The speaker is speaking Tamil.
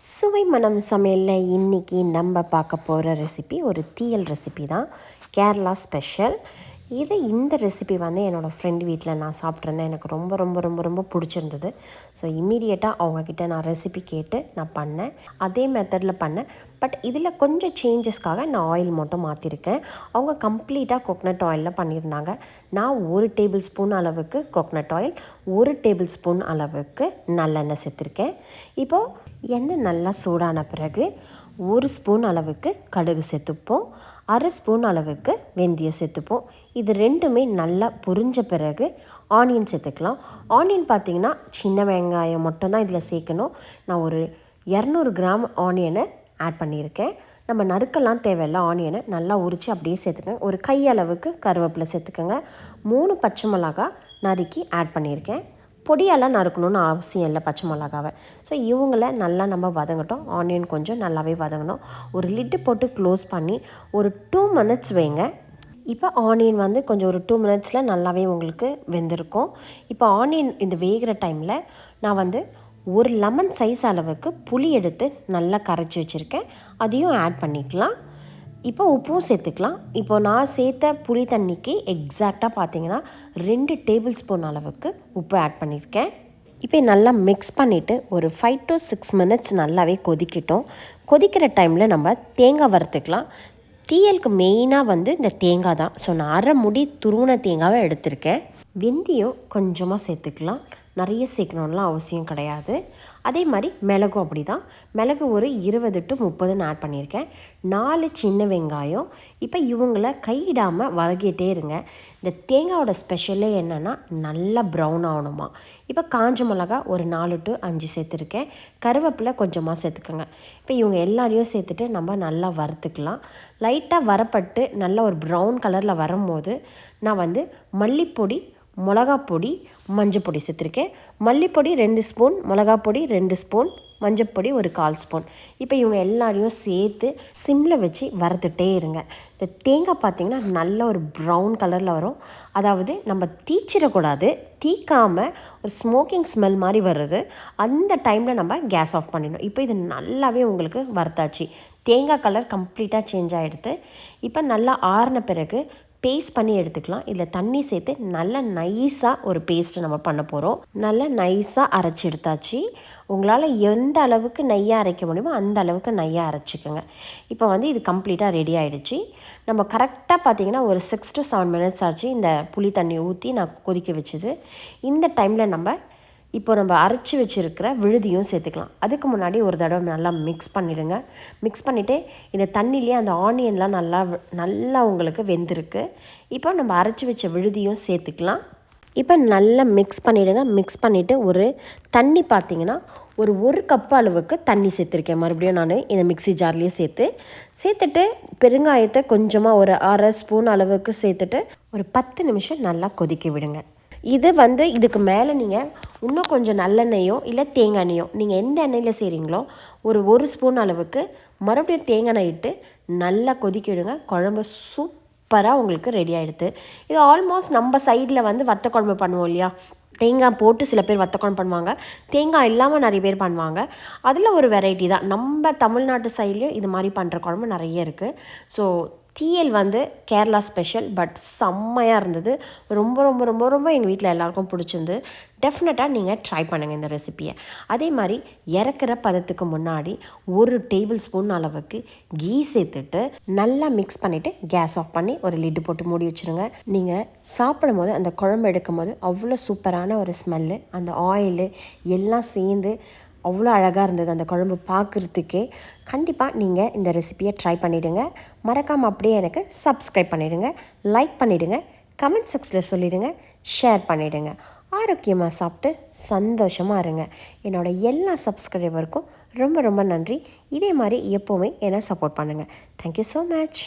சுவை மனம் சமையலில் இன்றைக்கி நம்ம பார்க்க போகிற ரெசிபி ஒரு தீயல் ரெசிபி தான். கேரளா ஸ்பெஷல் இது இந்த ரெசிபி வந்து என்னோடய ஃப்ரெண்ட் வீட்டில் நான் சாப்பிட்ருந்தேன் எனக்கு ரொம்ப ரொம்ப ரொம்ப ரொம்ப பிடிச்சிருந்தது. ஸோ இம்மீடியட்டாக அவங்கக்கிட்ட நான் ரெசிபி கேட்டு நான் பண்ணேன். அதே மெத்தடில் பண்ணேன். பட் இதில் கொஞ்சம் சேஞ்சஸ்க்காக நான் ஆயில் மட்டும் மாற்றிருக்கேன் அவங்க கம்ப்ளீட்டாக கோக்னட் ஆயிலில் பண்ணியிருந்தாங்க. நான் ஒரு டேபிள் ஸ்பூன் அளவுக்கு கோக்னட் ஆயில் ஒரு டேபிள் ஸ்பூன் அளவுக்கு நல்லெண்ணெய் சேர்த்துருக்கேன். இப்போது எண்ணெய் நல்லா சூடான பிறகு ஒரு ஸ்பூன் அளவுக்கு கடுகு சேர்த்துப்போம். அரை ஸ்பூன் அளவுக்கு வெந்தயம் சேர்த்துப்போம். இது ரெண்டுமே நல்லா பொரிஞ்ச பிறகு ஆனியன் சேர்த்துக்கலாம். ஆனியன் பார்த்திங்கன்னா சின்ன வெங்காயம் மட்டும்தான் இதில் சேர்க்கணும். நான் ஒரு இரநூறு கிராம் ஆனியனை ஆட் பண்ணியிருக்கேன். நம்ம நறுக்கெல்லாம் தேவையில்ல ஆனியனை நல்லா உரித்து அப்படியே சேர்த்துக்கங்க. ஒரு கையளவுக்கு கருவேப்பிலை சேர்த்துக்கோங்க. மூணு பச்சை மிளகா நறுக்கி ஆட் பண்ணியிருக்கேன். பொடியெல்லாம் நறுக்கணும்னு அவசியம் இல்லை பச்சை மிளகாவை. ஸோ இவங்கள நல்லா நம்ம வதங்கட்டும். ஆனியன் கொஞ்சம் நல்லாவே வதங்கணும். ஒரு லிட்டு போட்டு க்ளோஸ் பண்ணி ஒரு டூ மினிட்ஸ் வைங்க. இப்போ ஆனியன் வந்து கொஞ்சம் ஒரு டூ மினிட்ஸில் நல்லாவே உங்களுக்கு வெந்திருக்கும். இப்போ ஆனியன் இந்த வேகிற டைமில் நான் வந்து ஒரு லெமன் சைஸ் அளவுக்கு புளி எடுத்து நல்லா கரைச்சி வச்சுருக்கேன். அதையும் ஆட் பண்ணிக்கலாம். இப்போ உப்பும் சேர்த்துக்கலாம். இப்போ நான் சேர்த்த புளி தண்ணிக்கு எக்ஸாக்டாக பார்த்தீங்கன்னா ரெண்டு டேபிள் ஸ்பூன் அளவுக்கு உப்பு ஆட் பண்ணியிருக்கேன் இப்போ நல்லா மிக்ஸ் பண்ணிவிட்டு ஒரு ஃபைவ் டு சிக்ஸ் மினிட்ஸ் நல்லாவே கொதிக்கட்டும். கொதிக்கிற டைமில் நம்ம தேங்காய் வறுத்துக்கலாம். தீயலுக்கு மெயினாக வந்து இந்த தேங்காய் தான். ஸோ நான் அரை முடி துருவன தேங்காவை எடுத்திருக்கேன். வெந்தியும் கொஞ்சமாக சேர்த்துக்கலாம். நிறைய சேர்க்கணும்லாம் அவசியம் கிடையாது. அதே மாதிரி மிளகும் அப்படி தான் மிளகு ஒரு இருபது டு முப்பதுன்னு ஆட் பண்ணியிருக்கேன். நாலு சின்ன வெங்காயம். இப்போ இவங்கள கையிடாமல் வதக்கிட்டே இருங்க. இந்த தேங்காயோட ஸ்பெஷலே என்னென்னா நல்லா ப்ரௌன் ஆகணுமா. இப்போ காஞ்ச மிளகா ஒரு நாலு டு அஞ்சு சேர்த்துருக்கேன். கருவேப்பிலை கொஞ்சமாக சேர்த்துக்கோங்க. இப்போ இவங்க எல்லாரையும் சேர்த்துட்டு நம்ம நல்லா வறுத்துக்கலாம். லைட்டாக வரப்பட்டு நல்ல ஒரு ப்ரௌன் கலரில் வரும்போது நான் வந்து மல்லிப்பொடி மிளகாப்பொடி மஞ்சப்பொடி சேர்த்துருக்கேன். மல்லிப்பொடி ரெண்டு ஸ்பூன் மிளகாப்பொடி ரெண்டு ஸ்பூன் மஞ்சப்பொடி ஒரு கால் ஸ்பூன். இப்போ இவங்க எல்லாரையும் சேர்த்து சிம்மில் வச்சு வறுத்துட்டே இருங்க. இந்த தேங்காய் பார்த்திங்கன்னா நல்ல ஒரு ப்ரௌன் கலரில் வரும். அதாவது நம்ம தீச்சிடக்கூடாது. தீக்காமல் ஒரு ஸ்மோக்கிங் ஸ்மெல் மாதிரி வருது அந்த டைமில் நம்ம கேஸ் ஆஃப் பண்ணிடணும். இப்போ இது நல்லாவே உங்களுக்கு வறுத்தாச்சு. தேங்காய் கலர் கம்ப்ளீட்டாக சேஞ்ச் ஆகிடுது இப்போ நல்லா ஆறின பிறகு பேஸ்ட் பண்ணி எடுத்துக்கலாம். இதில் தண்ணி சேர்த்து நல்லா நைஸாக ஒரு பேஸ்ட்டை நம்ம பண்ண போகிறோம் நல்லா நைஸாக அரைச்சி எடுத்தாச்சு. உங்களால் எந்த அளவுக்கு நெய்யாக அரைக்க முடியுமோ அந்த அளவுக்கு நெய்யாக அரைச்சிக்கோங்க. இப்போ வந்து இது கம்ப்ளீட்டாக ரெடி ஆகிடுச்சு நம்ம கரெக்டாக பார்த்தீங்கன்னா ஒரு சிக்ஸ் டு செவன் மினிட்ஸ் ஆச்சு இந்த புளி தண்ணி ஊற்றி நான் கொதிக்க வச்சுது. இந்த டைமில் நம்ம இப்போ நம்ம அரைச்சி வச்சுருக்கிற விழுதியும் சேர்த்துக்கலாம். அதுக்கு முன்னாடி ஒரு தடவை நல்லா மிக்ஸ் பண்ணிவிடுங்க மிக்ஸ் பண்ணிவிட்டு இந்த தண்ணிலேயே அந்த ஆனியன்லாம் நல்லா நல்லா உங்களுக்கு வெந்திருக்கு. இப்போ நம்ம அரைச்சி வச்ச விழுதியும் சேர்த்துக்கலாம். இப்போ நல்லா மிக்ஸ் பண்ணிவிடுங்க மிக்ஸ் பண்ணிவிட்டு ஒரு தண்ணி பார்த்திங்கன்னா ஒரு ஒரு கப் அளவுக்கு தண்ணி சேர்த்துருக்கேன். மறுபடியும் நான் இந்த மிக்சி ஜார்லேயே சேர்த்து. சேர்த்துட்டு பெருங்காயத்தை கொஞ்சமாக ஒரு அரை ஸ்பூன் அளவுக்கு சேர்த்துட்டு ஒரு பத்து நிமிஷம் நல்லா கொதிக்க விடுங்க. இது வந்து இதுக்கு மேலே நீங்கள் இன்னும் கொஞ்சம் நல்லெண்ணெயோ இல்லை தேங்காய் எண்ணெயோ நீங்கள் எந்த எண்ணெயில் செய்கிறீங்களோ ஒரு ஒரு ஸ்பூன் அளவுக்கு மறுபடியும் தேங்காய் எண்ணெய் இட்டு நல்லா கொதிக்க விடுங்க. குழம்பு சூப்பராக உங்களுக்கு ரெடி ஆகிடுது இது ஆல்மோஸ்ட் நம்ம சைடில் வந்து வத்த குழம்பு பண்ணுவோம் இல்லையா? தேங்காய் போட்டு சில பேர் வத்த குழம்பு பண்ணுவாங்க. தேங்காய் இல்லாமல் நிறைய பேர் பண்ணுவாங்க. அதில் ஒரு வெரைட்டி தான். நம்ம தமிழ்நாட்டு சைட்லேயும் இது மாதிரி பண்ணுற குழம்பு நிறைய இருக்குது ஸோ தீயல் வந்து கேரளா ஸ்பெஷல் பட் செம்மையாக இருந்தது. ரொம்ப ரொம்ப ரொம்ப ரொம்ப எங்கள் வீட்டில் எல்லாருக்கும் பிடிச்சிருந்து. டெஃபினட்டாக நீங்கள் ட்ரை பண்ணுங்கள் இந்த ரெசிப்பியை அதே மாதிரி இறக்குற பதத்துக்கு முன்னாடி ஒரு டேபிள் ஸ்பூன் அளவுக்கு கீ சேர்த்துட்டு நல்லா மிக்ஸ் பண்ணிவிட்டு கேஸ் ஆஃப் பண்ணி ஒரு லிட்டு போட்டு மூடி வச்சுருங்க. நீங்கள் சாப்பிடும் போது அந்த குழம்பு எடுக்கும் போது அவ்வளோ சூப்பரான ஒரு ஸ்மெல்லு அந்த ஆயிலு எல்லாம் சேர்ந்து அவ்வளோ அழகாக இருந்தது அந்த குழம்பு பார்க்குறதுக்கே. கண்டிப்பாக நீங்கள் இந்த ரெசிப்பியை ட்ரை பண்ணிவிடுங்க மறக்காமல் அப்படியே எனக்கு சப்ஸ்கிரைப் பண்ணிவிடுங்க லைக் பண்ணிவிடுங்க கமெண்ட் செக்ஷனில் சொல்லிவிடுங்க ஷேர் பண்ணிவிடுங்க ஆரோக்கியமாக சாப்பிட்டு சந்தோஷமாக இருங்க. என்னோடய எல்லா சப்ஸ்கிரைபருக்கும் ரொம்ப ரொம்ப நன்றி. இதே மாதிரி எப்போவுமே என்னை சப்போர்ட் பண்ணுங்கள் தேங்க்யூ ஸோ மச்